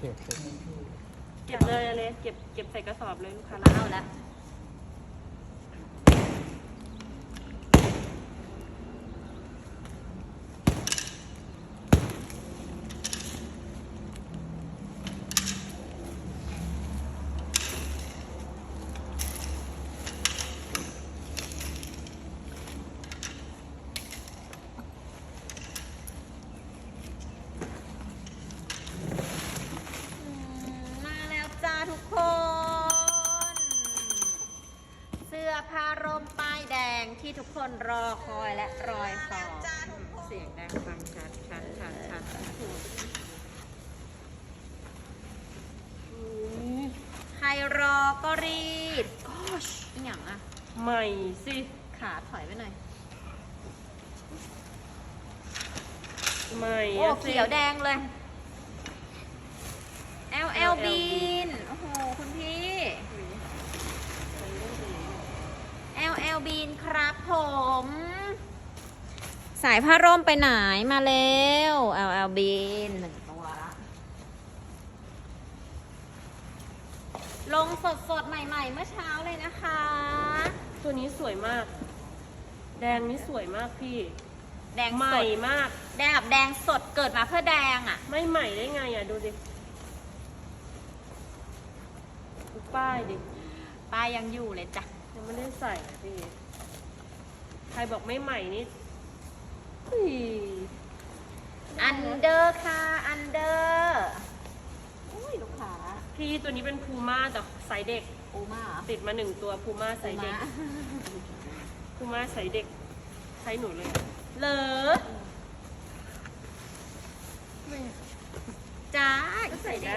เคโอเคเก็บเลยอะไรเก็บเก็บใส่กระสอบเลยลูกค้ารับเอาละ อืมมาแล้วจ้าทุกคน เสื้อผ้าร่มป้ายแดง ที่ทุกคนรอคอยและรอยคอเสียงดังฟังชัดชัดชัดชัดใครรอก็รีบก็ชอย่างอะใหม่สิ ขาถอยไปหน่อย ใหม่โอ้เขียวแดงเลย LL Bean โอ้โห คุณพี่ LL Bean ครับผม สายผ้าร่มไปไหนมาเร็ว LL Bean หนึ่งตัวละลงสดสดๆใหม่ ๆ เมื่อเช้าเลยนะคะ ตัวนี้สวยมาก แดงนี่สวยมากพี่ แดงใหสม่ดมาก แดงแบบแดงสดเกิดมาเพื่อแดงอะ ไม่ใหม่ได้ไงอะดูดิดูป้ายดิ ป้ายยังอยู่เลยจ้ะ ยังไม่ได้ใส่อะพี่ ใครบอกไม่ใหม่นี่อุ้ยอันเดอร์ค่ะ อันเดอร์อุ้ยลูกค้าพี่ตัวนี้เป็นพูม่าแต่ไซส์เด็กปูมาเหรอติดมาหนึ่งตัวพูม่าไซส์เด็กพูม่าไซส์เด็กไซส์หนูเลยอะเหรอจ้าก็ใส่ได้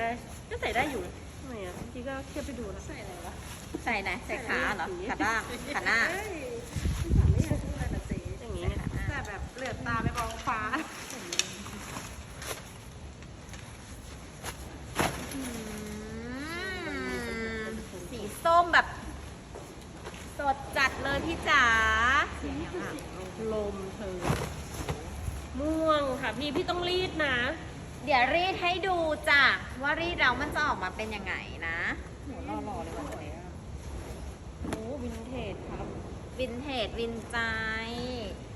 ก็ใส่ได้อยู่นะทำไมอะเมื่อกี้ก็เทียบไปดูแล้ว ใส่อะไรวะ ใส่ไหนใส่ขาเหรอขาด้างขาหน้าอย่างนี้เนี่ยแต่แบบเหลือบตาไปมองฟ้าอืมสีส้มแบบ สดจัดเลยพี่จ๋าเสียงยังอะลมเธอ ม่วงค่ะพี่พี่ต้องรีดนะ เดี๋ยวรีดให้ดูจ้ะว่ารีดเรามันจะออกมาเป็นยังไงนะหัวหล่อๆเลยว่ะตัวเนี้ย โอ้วินเทจครับ วินเทจวินใจ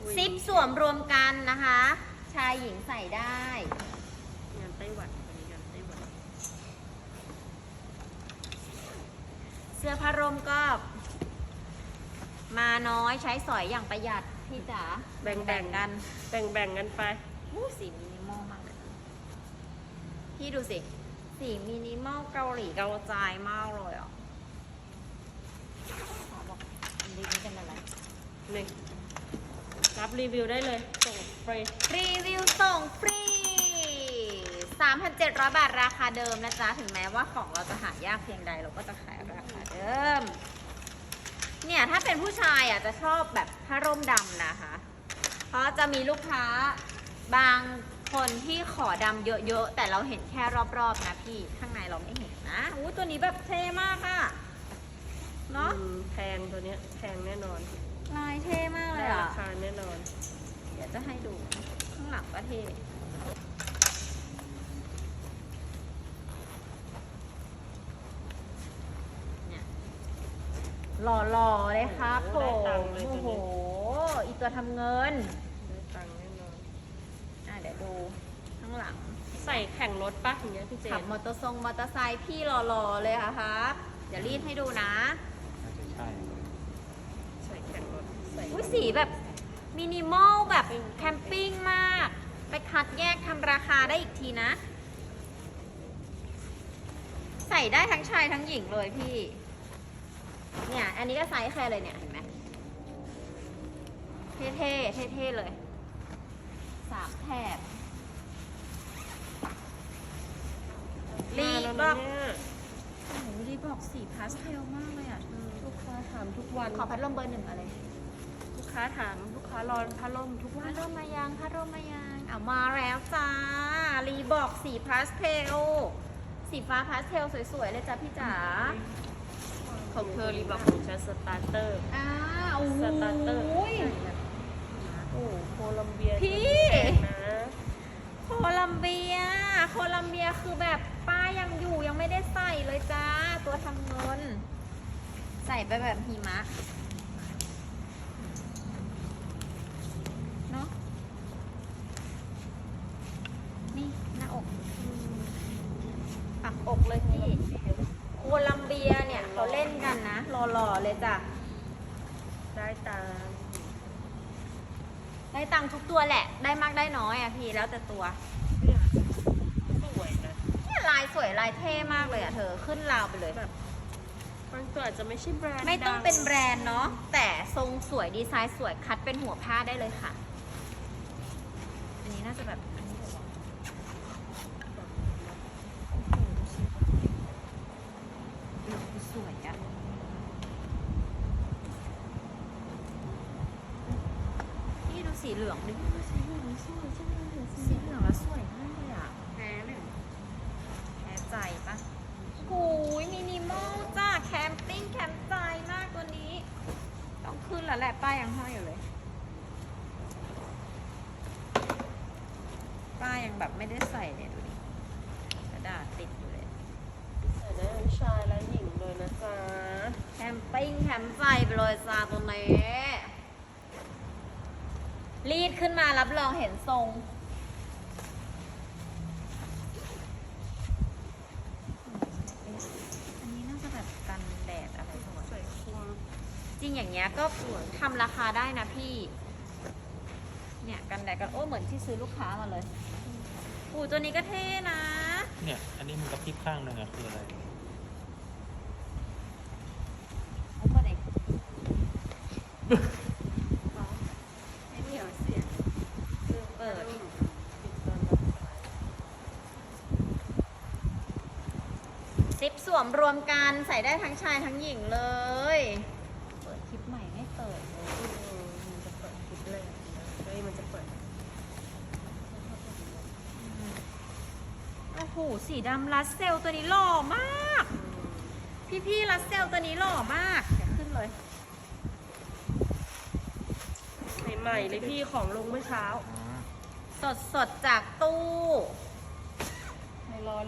อุ๊ยซิปสวมรวมกันนะคะ ชายหญิงใส่ได้ งานไต้หวันอันนี้งานไต้หวันเสื้อผ้าร่มก็ มาน้อยใช้สอยอย่างประหยัดพี่จ๋าแบ่งแบ่งกันแบ่งแบ่งกันไป อู้สีมินิมอลมากเลยพี่ดูสิ สีมินิมอลเกาหลีเกาใจมากเลยอะขอบอกอันนี้เป็นอะไร นี่รับรีวิวได้เลยส่งฟรีรีวิวส่งฟรี 3,700 บาทราคาเดิมนะจ๊ะ ถึงแม้ว่าของเราจะหายากเพียงใดเราก็จะขายราคาเดิม เนี่ย ถ้าเป็นผู้ชายอะจะชอบแบบผ้าร่มดำนะคะ เพราะจะมีลูกค้าบางคนที่ขอดำเยอะๆ แต่เราเห็นแค่รอบๆนะพี่ ข้างในเราไม่เห็นนะอู้ตัวนี้แบบเท่มากอะเนาะอืมแพงตัวเนี้ยแพงแน่นอน ลายเท่มากเลได้ยราอะคาแน่นอน เดี๋ยวจะให้ดูข้างหลังก็เท่เนี่ยหล่อๆเลยครับผโอ้มโหได้ตังค์เลยโอ้ตัวนี้โห อีตัวทำเงิน ได้ตังค์แน่นอน อะเดี๋ยวดูข้างหลัง ใส่แข่งรถปะอย่างเงี้ยพี่เจขับนมอเตอร์ทรงมอเตอร์ไซค์พี่หล่อๆเลยค่ะครับ เดี๋ยวรีดให้ดูนะน่าจะใช่ ใส่แข่งรถใส่ อุ้ยสีแบบมินิมอลแบบแคมปิ้งมาก ไปคัดแยกทำราคาได้อีกทีนะ ใส่ได้ทั้งชายทั้งหญิงเลยพี่ เนี่ย อันนี้ก็ไซส์แค่เลยเนี่ย เห็นไหมเท่ๆ เท่ๆ เลย สามแถบรีมาบแล้วบอกนะเนี่ยโอ้โหรีบอกสีพาสเทลมากเลยอะเธอ ลูกค้าถามทุกวัน ขอพัดลมเบอร์หนึ่งอะไรลูก ค้ถามลูกค้ารอพัดลมทุกวันพันดลมมายังพัดลมมายังเอามาแล้วจ้า รีบอกสีพาสเทล สีฟ้าพาสเทลสวยๆเลยจ้าพี่จ๋า ของเธอรีบอกของฉันสตาร์เตอร์ อ้าวสตาร์เตอร์ โอ้โอ้โคลัมเบียพี่โคลัมเบีย โคลัมเบียคือแบบป้ายังอยู่ยังไม่ได้ใส่เลยจ้า ตัวทำเงิน ใส่ไปแบบหิมะ ตังค์ทุกตัวแหละ ได้มากได้น้อยอะพี่แล้วแต่ตัวเนี่ยสวยนะเนี่ยลายสวยลายเท่มากเลยอะเธอขึ้นราวไปเลย แบบบางตัวอาจจะไม่ใช่แบรนด์ไม่ต้องดัเป็นแบรนด์เนาะแต่ทรงสวยดีไซน์สวยคัดเป็นหัวผ้าได้เลยค่ะ อันนี้น่าจะแบบอันนี้เลยวะโอ้โหสวยอะนี่ดูสีเหลืองดิสีเหลืองสวยจังเลยสีเหลืองแล้วสวยมากเลยอะ แพ้เลย แพ้ใจปะโอ้ยมินิมอลจ้าแคมปิ้งแคมป์ใจมากตัวนี้ ต้องขึ้นแล้วแหละป้ายยังห้อยอยู่เลย ป้ายยัง แบบไม่ได้ใส่เนี่ยดูดิกระดาษติดอยู่เลยใส่ได้ทั้งชายและหญิงเลยนะจ๊ะแคมปิ้งแคมป์ใจไปเลยจ้าตัวนี้รีดขึ้นมารับรองเห็นทรงอันนี้น่าจะแบบกันแดดอะไรทั้งหมดใส่คลุมจริงอย่างเงี้ยก็ทำราคาได้นะพี่ เนี่ยกันแดดกันโอ้เหมือนที่ซื้อลูกค้ามาเลย อูตัวนี้ก็เท่นะ เนี่ย อันนี้มันกระพริบข้างหนึ่งอะคืออะไรโอ้ก็เด็กไม่เหนียวเสียงเปิดติดตามรับสายซิปสวมรวมกันใส่ได้ทั้งชายทั้งหญิงเลย เปิดคลิปใหม่ไม่เปิดเลย อืมมันจะเปิดคลิปเลยนะเฮ้ยมันจะเปิด โอ้โหสีดำลัสเซลตัวนี้หล่อมาก พี่ๆลัสเซลตัวนี้หล่อมากเดี๋ยวขึ้นเลย ใหม่ๆเลยพี่ของลงเมื่อเช้า สดสดๆจากตู้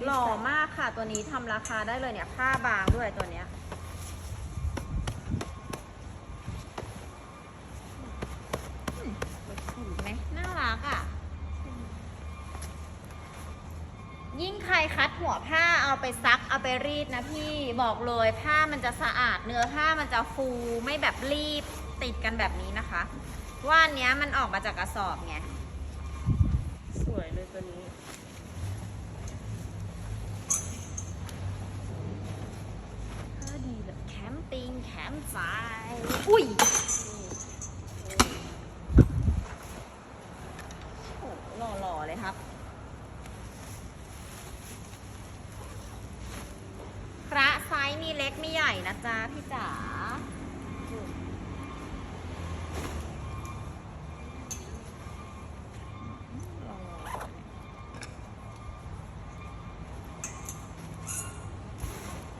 หล่อมากค่ะตัวนี้ทำราคาได้เลยเนี่ยผ้าบางด้วยตัวเนี้ยอืมเห็นไหมน่ารักอะ ใครคัดหัวผ้าเอาไปซักเอาไปรีดนะพี่บอกเลยผ้ามันจะสะอาดเนื้อผ้ามันจะฟูไม่แบบรีบติดกันแบบนี้นะคะ ว่าอันเนี้ยมันออกมาจากกระสอบไงสวยเลยตัวนี้ก็ดีแบบแคมปิ้งแคมป์ไฟอุ้ยโอ้โหหล่อๆเลยครับ พระไซ ไม่ใหญ่นะจ๊ะพี่จ๋า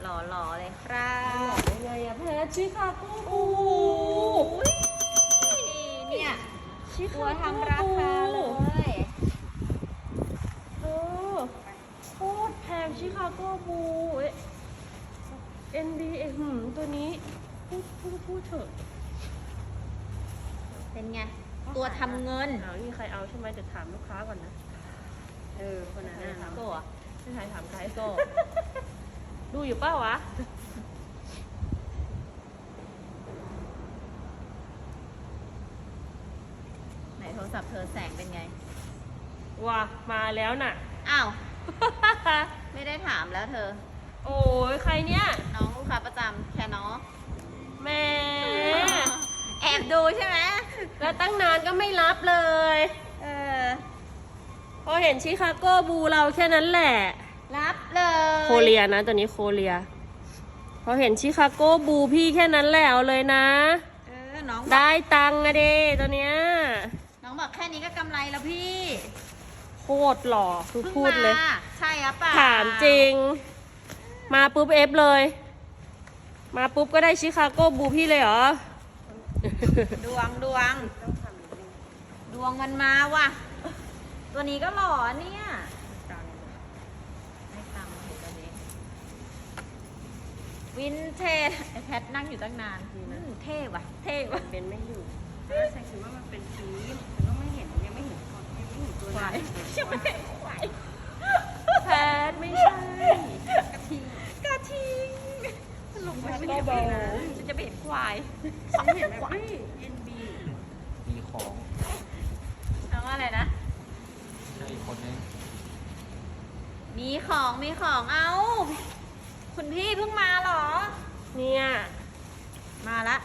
หล่อๆเลยครับ ยังไงอะแพทชิคาโก โอ้โหเนี่ย ชิ ตัว คาโก ทำราคาเลย เออโคตรแพงชิคาโกบูเอ๊ะ NBA หืมตัวนี้พูดพูดพูดเถอะ เป็นไง ตัว ทำเงินเอานี่ใครเอาใช่ไหมเดี๋ยวถามลูกค้าก่อนนะ เออ คนนั้นนะถามตัวไม่ใช่ถามใครโก้ ดูอยู่เปล่าวะ ไหนโทรศัพท์เธอแสงเป็นไง ว้ามาแล้วน่ะ อ้าว ไม่ได้ถามแล้วเธอ โอ้ยใครเนี่ย น้องลูกค้าประจำแค่น้องแหม่แอ บดูใช่ไหมแล้วตั้งนานก็ไม่รับเลย เออ พอเห็นชิคาโกบูเราแค่นั้นแหละ รับเลยโคเรียนะตัวนี้โคเรีย พอเห็นชิคาโกบูพี่แค่นั้นแหละเอาเลยนะ เออน้องบอกได้ตังค์อะเดตัวเนี้ยน้องบอกแค่นี้ก็กำไรแล้วพี่โคตรหล่อคือเพิ่งพูดเลย มาใช่หรือเปล่าถามจริง มาปุ๊บเอฟเลย มาปุ๊บก็ได้ชิคาโกบูพี่เลยเหรอ ดวงดวง ดวงมันมาว่ะ ตัวนี้ก็หล่อเนี่ยได้ตังค์เห็นตัวนี้วินเทจไอแพทนั่งอยู่ตั้งนานอืมเท่ว่ะ เท่ว่ะ เป็นไม่อยู่ถ้าใส่คิดว่ามันเป็นฟิล์มแต่ก็ไม่เห็นยังไม่เห็นยังไม่เห็นตัวควายนั้นยังไม่เห็นควายแพทไม่ใช่กะทิกระทิงลงไปไม่ก็เห็นบเลอยกนะ ควายฉันเห็นแบบเฮ้ย NB มีของน้องอะไรนะ ใช่อีกคนนึงมีของมีของเอา คุณพี่เพิ่งมาเหรอ เนี่ย มาละ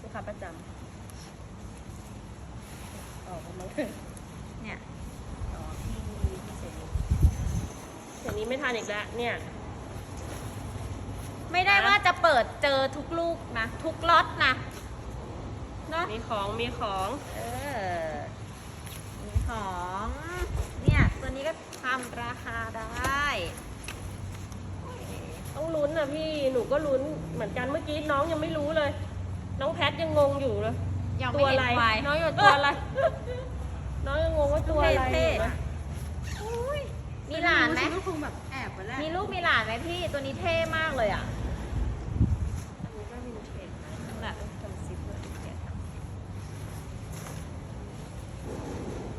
ลูกค้าประจำออกมาเถอะเนี่ยอ๋อพี่พี่เสร็จเดี๋ยวนี้ไม่ทันอีกแล้วเนี่ย ไม่ได้ว่าจะเปิดเจอทุกลูกนะ ทุกล็อตนะเนาะมีของมีของเออมีของ เนี่ย ตัวนี้ก็ทำราคาได้ต้องลุ้นนะพี่หนูก็ลุ้นเหมือนกันเมื่อกี้น้องยังไม่รู้เลย น้องแพทยังงงอยู่เลยยังตัไม่วเห็อะไรนควายน้องอยู่ตัวอะไร น้องยังงงว่าตัวอะไรเท่อยู่ๆนะอุ๊ยมีหลานไหมฉัก็คงแบบแอบไปแล้วมีลูกมีหลานไหมพี่ตัวนี้เท่มากเลยอะ อันนี้ก็วินเทจนะแบบทำซิปเลยเนี่ย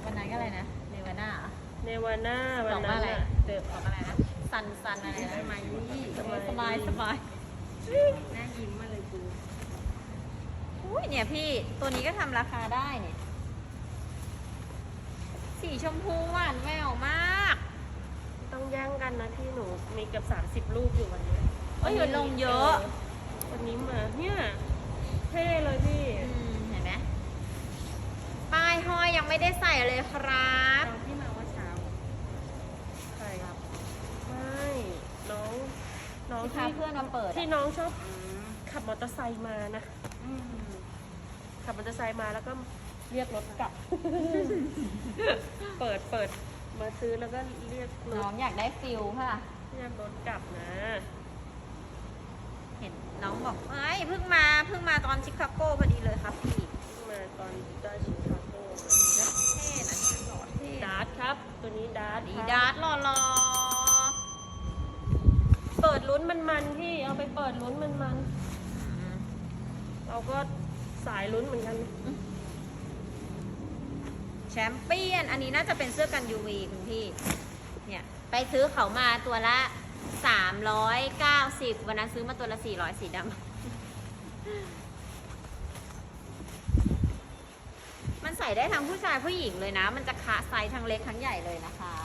วันนั้นก็อะไรนะเนวาน่า เนวาน่า บ วัน อก นั้ ว่าน อะไร น่ะ เดิมบอกอะไรนะ ซันซันอะไรนะสมัยนี้สบายสบายสบายหน้ายิ้มมาเลยกูอุ้ยเนี่ยพี่ตัวนี้ก็ทำราคาได้เนี่ย สีชมพูหวานแหววมาก ต้องแย่งกันนะพี่หนูมีเกือบสามสิบ30รูปอยู่วันนี้เอ้ยลงเยอะ วันนี้มาเนี่ยเท่เลยพี่อืมเห็นไหมป้ายห้อยยังไม่ได้ใส่เลยครับ ตอนที่มาว่าเช้า ใครไม่น้อง น้องที่พาที่เพื่อนมาเปิดที่อะน้องชอบอืมขับมอเตอร์ไซค์มานะ อืมขับมอเตอร์ไซค์มาแล้วก็เรียกรถกลับ เปิดเปิดมาซื้อแล้วก็เรียกรน้อถงอยากได้ฟิลค่ะ เรียกรถกลับนะ เห็นน้องบอกเอ้ยเพิ่งมาเพิ่งมาตอนชิคาโกพอดีเลยครับพี่มาตอนได้ชิคาโกเท่นะเนี่ยหล่อเท่ดาร์ทครับ ตัวนี้ดาร์ทดีครับดาร์ดหล่อหล่อเปิดลุ้นมันมันๆพี่เอาไปเปิดลุ้นมันมันๆเราก็สายลุ้นเหมือนกันแชมเปี้ยน อันนี้น่าจะเป็นเสื้อกัน UV คุณพี่ เนี่ย ไปซื้อเขามาตัวละ 390 วันนั้นซื้อมาตัวละ 400 สีดำ มันใส่ได้ทั้งผู้ชายผู้หญิงเลยนะ มันจะคะไซส์ทั้งเล็กทั้งใหญ่เลยนะคะ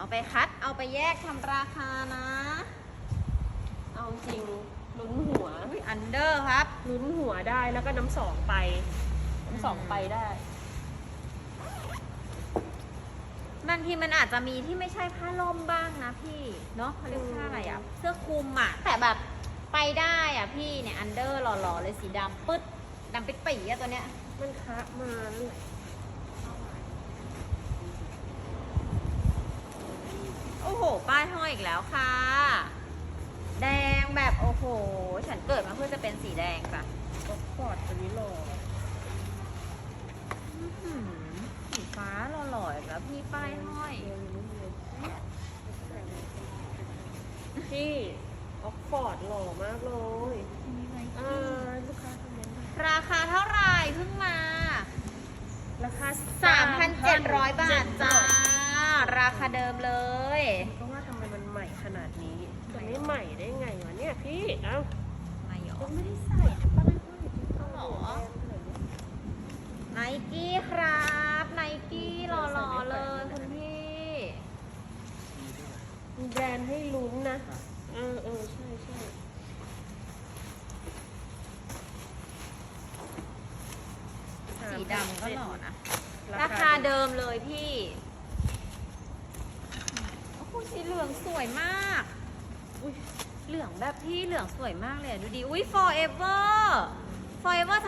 เอาไปคัดเอาไปแยกทำราคานะ เอาจริงลุ้นหัวอุ้ยอันเดอร์ครับ ลุ้นหัวได้แล้วก็น้ำสองไป น้ำสองไปได้บางทีมันอาจจะมีที่ไม่ใช่ผ้าล่มบ้างนะพี่เนาะเขาเรียกผ้าอะไรอะเสื้อคลุมอะแต่แบบไปได้อะพี่เนี่ยอันเดอร์หล่อๆเลยสีดำปึ๊ดดำปิดปีอะตัวเนี้ยมันคะมาลูก โอ้โห ป้ายห้อยอีกแล้วค่ะ แดงแบบโอ้โห ฉันเกิดมาเพื่อจะเป็นสีแดงจ้ะก็ฟอร์ดตัวนี้หล่ออื้อหือสีฟ้าหล่อๆอีกแล้วพี่ป้ายห้อย พี่ออกฟอร์ดหล่อมากเลยอ่าลูกค้าคอมเมนต์มาราคาเท่าไหร่เพิ่งมา ราคา 3,700 บาทจ้า ราคาเดิมเลย ก็ว่าทำไมมันใหม่ขนาดนี้จะไม่ใหม่ได้ไงวะเนี่ยพี่ เอ้าไม่หรอยังไม่ได้ใส่ป้ายห้อยเอาเหรอไนกี้ครับไนกี้หล่อๆเลยคุณพี่มีแบรนด์ให้ลุ้นนะ เออเออใช่ใช่สีดำก็หล่อนะ ราราคาคาเดิมเลยพี่โอ้โห สีเหลืองสวยมาก อุ้ยเหลืองแบบพี่เหลืองสวยมากเลยอะดูดิอุ้ย forever forever 21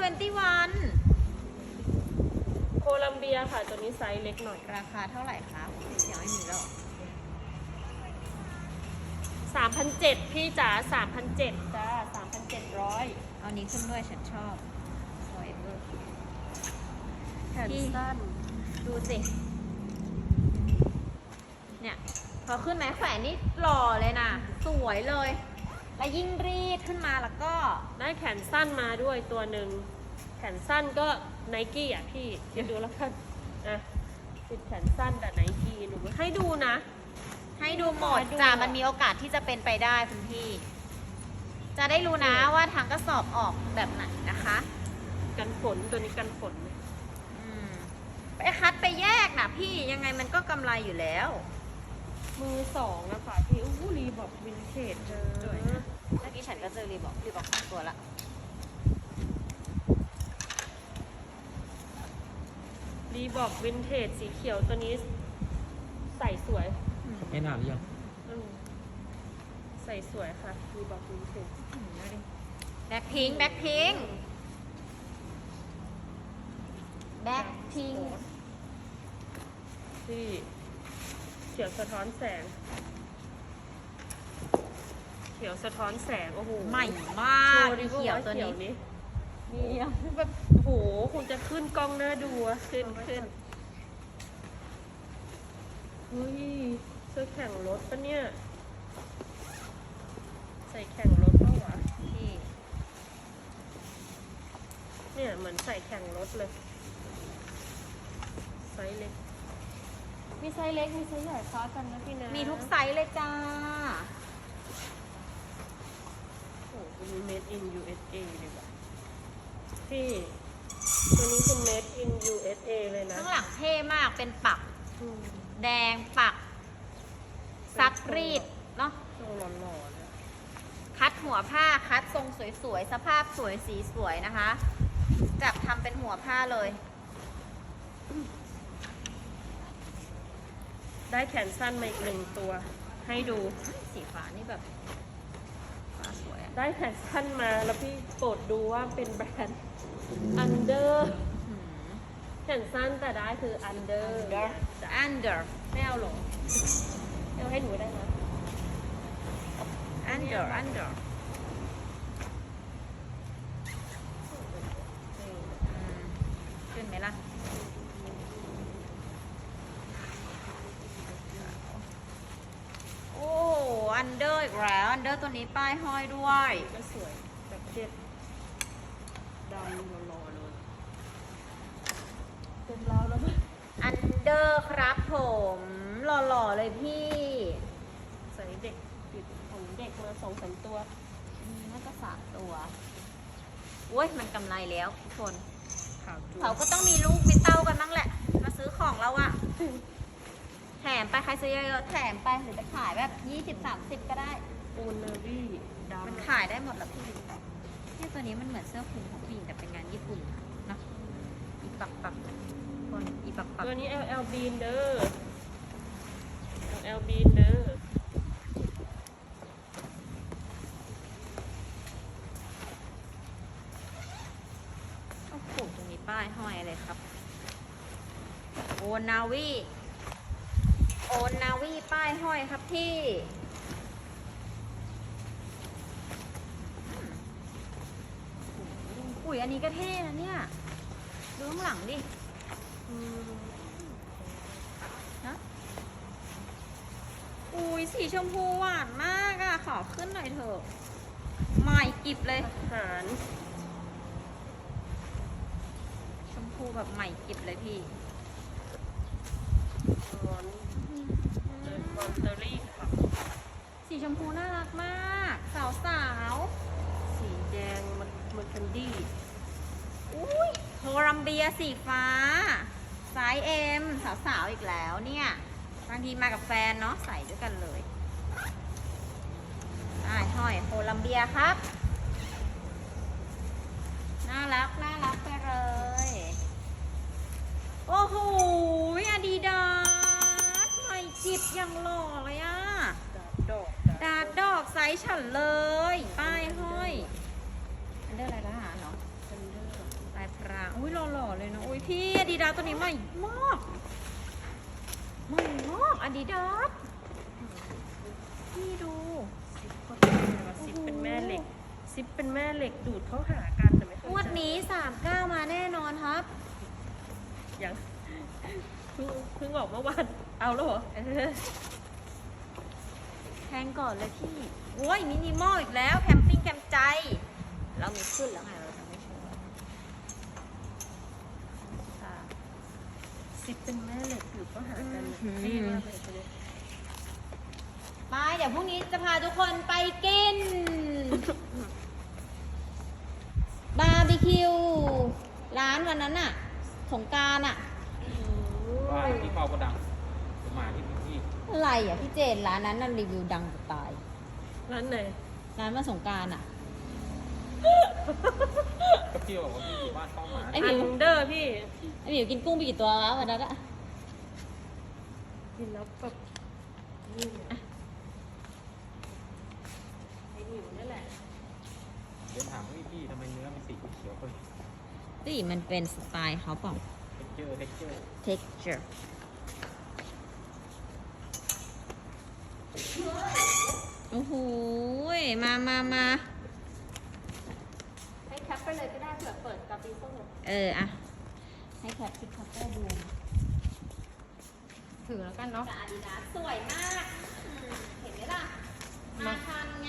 โคลัมเบียค่ะตัวนี้ไซส์เล็กหน่อยราคาเท่าไหร่ครับยังไม่มีแล้วเหรอ3,700พี่จ๋า3,700จ้า3,700เอานี้ขึ้นด้วยฉันชอบ forever แขนสั้น ดูสิ เนี่ย พอขึ้นไม้แขวนนี่หล่อเลยนะสวยเลย แล้วยิ่งรีดขึ้นมาแล้วก็ได้แขนสั้นมาด้วยตัวหนึ่งแขนสั้นก็ไนกี้อะพี่เดี๋ยวดูแล้วกันอะติดแขนสั้นแต่ไนกี้หนูให้ดูนะ ให้ดูหมดให้ดูจ้ะหมดมันมีโอกาสที่จะเป็นไปได้คุณพี่ จะได้รู้นะว่าทางกระสอบออกแบบไหนนะคะ กันฝนตัวนี้กันฝนอืมไปคัดไปแยกนะพี่ยังไงมันก็กำไรอยู่แล้ว มือสองอะค่ะพี่อู้รีบอกวินเทจเจอสวยนะ เมื่อกี้ฉันก็เจอรีบอกรีบอกสองตัวละ รีบอกวินเทจสีเขียวตัวนี้ใส่สวยไม่หนาวหรือยังอืมใส่สวยค่ะ รีบอกวินเทจแบ็คพิงแบ็คพิงแบ็คพิงที่ เขียวสะท้อนแสง เขียวสะท้อนแสง โอ้โหใหม่มากโชว์ดิเขียวตัวนี้นี้นี่แบบโอ้โหคงจะขึ้นกล้องหน้าดูอะขึ้นขึ้นเฮ้ยเสื้อแข่งรถปะเนี่ย ใส่แข่งรถปะวะพี่เนี่ยเหมือนใส่แข่งรถเลยไซส์เล็ก มีไซส์เล็ก มีไซส์ใหญ่คล้ากันนะพี่นะมีทุกไซส์เลยจ้า โอ้โหมี made in USA เลยว่ะพี่ ตัวนี้คือ made in USA เลยนะข้างหลังเท่มากเป็นปัก อืมแดงปัก ซักรีดเนาะโชว์หล่อๆเลยคัดหัวผ้าคัดทรงสวยๆ สภาพสวยสีสวยนะคะ จับทำเป็นหัวผ้าเลย ได้แขนสั้นมาอีกหนึ่งตัว ให้ดู สีฟ้านี่แบบฟ้าสวยอะได้แขนสั้นมาแล้วพี่โปรดดูว่าเป็นแบรนด์ Under หืม แขนสั้นแต่ได้คือ Under under จ้ะ under ไม่เอาหรอเอาให้หนูได้นะ under under อืมขึ้นไหมล่ะ โอ้ under อีก แล้ว under ตัวนี้ป้ายห้อยด้วยก็สวยแบบเด็ดดำหล่อๆเลยเต็มเราแล้วมั้ย under ครับผมหล่อๆเลยพี่ใส่เด็กติดของเด็กมาสองสามตัวอืมน่าจะสามตัวโอ้ยมันกำไรแล้วทุกคนขาวจุ๊เขาก็ต้องมีลูกมีเต้ากันบ้างแหละ มาซื้อของเราอะแถมไปใครซื้อเยอะๆแถมไปหรือจะขายแบบยี่สิบสามสิบก็ได้ ปูนเนอรี่ดำมันขายได้หมดแหละพี่เนี่ยตัวนี้มันเหมือนเสื้อคลุมของผู้หญิงแต่เป็นงานญี่ปุ่นอะเนอะอีปักปักคนอีปักปักตัวนี้ LL Bean เด้อ LL Bean เด้อโอ้โหตรงนี้ป้ายห้อยอะไรครับ โอนาวีโอนาวีป้ายห้อยครับพี่ อุ้ยอันนี้ก็เท่นะเนี่ย ดูข้างหลังดิอืมนะอุ้ยสีชมพูหวานมากอะขอขึ้นหน่อยเถอะใหม่กริบเลยอาหารชมพูแบบใหม่กริบเลยพี่มอนเดินมอนเตอรี่ค่ะ สีชมพูน่ารักมาก สาวสาว สีแดงมันมันคันดี้ๆ อุ้ยโคลัมเบียสีฟ้าไซส์เอ็มสาวสาวๆอีกแล้วเนี่ยบางทีมากับแฟนเนาะใส่ด้วยกันเลยอ่าห้อยโคลัมเบียครับ น่ารักน่ารักไปเลย โอ้โหอาดิดาสใหม่จิบอย่างหล่อเลยอะดาบดอกดาบดอกไซส์ฉันเลย ป้ายห้อย อันเดอร์อะไรนะ อุ้ยหล่อๆเลยเนาะอุ้ยพี่อาดิดาตัวนี้ใหม่มากใหม่มากอาดิดาสพี่ดูซิปก็เป็นว่าซิปเป็นแม่เหล็ก ซิปเป็นแม่เหล็กดูดเข้าหากันแต่ไม่เคยงวดนี้สามเก้ามาแน่นอนครับ ยังเพิ่งเพิ่งออกเมื่อวานเอาแล้วเหรอเอองก่อนเลยพี่ โอ้ยมินิมอลอีกแล้ว แคมปิ้งแคมใจ เรามีขึ้นแล้วไงเราจะไม่โชว์ค่ะ ซิปเป็นแม่เหล็กอยู่ก็หากันอืมเท่มากเลยตัวนี้ไปเดี๋ยวพรุ่งนี้จะพาทุกคนไปกิน บาร์บีคิว ร้านวันนั้นอะสงกรารอะว่าที่เฝ้ากระดังหมาที่พี่อะไรอะพี่เจนร้านนั้นน่ะรีวิวดังจะตาย ร้านไหน ร้านวันสงกรารอะ ก็พี่บอกว่าพี่อยู่บ้านเฝ้าหมาไอ้หมิอัวนเดอร์พี่ ไอหมิวกินกุ้งไปกี่ตัวแล้ววันนั้นอะกินแล้วแบบนี่ไอ้หมิวนั่นแหละ เดินถามพี่พี่ทำไมเนื้อมันสีเขียวๆเฮ้ยนี่มันเป็นสไตล์เขาเปล่า เท็กเจอร์เท็กเจอร์ texture โอ้โหยมามามาให้แคป ไปเลยก็ได้เผื่อเปิดกับปีโป้เอออะให้แคปคิดคัพเตอร์ดูถือแล้วกันเนาะกับอาดิดาสวยมากอืมเห็นไหมล่ะ มาทันไง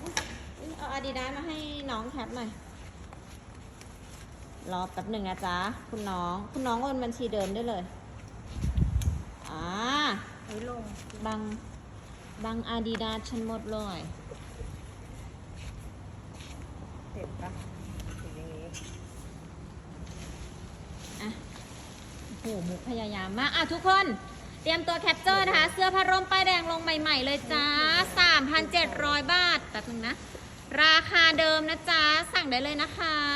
อุ๊ยเอาอาดิดามาให้น้องแคปหน่อย รอแป๊บหนึ่งนะจ๊ะ คุณน้อง คุณน้องโอนบัญชีเดิมได้เลย อ่า ไว้ลงบังบังอาดิดาสฉันหมดเลย เห็น ปะถืออย่างนี้อะโอ้โหมุกพยายามมากอะทุกคน เตรียมตัวแคปเจอร์นะคะ เสื้อผ้าร่มป้ายแดงลงใหม่ ๆ เลยจ้า 3,700 บาทแต่ถึงนะ ราคาเดิมนะจ๊ะ สั่งได้เลยนะคะ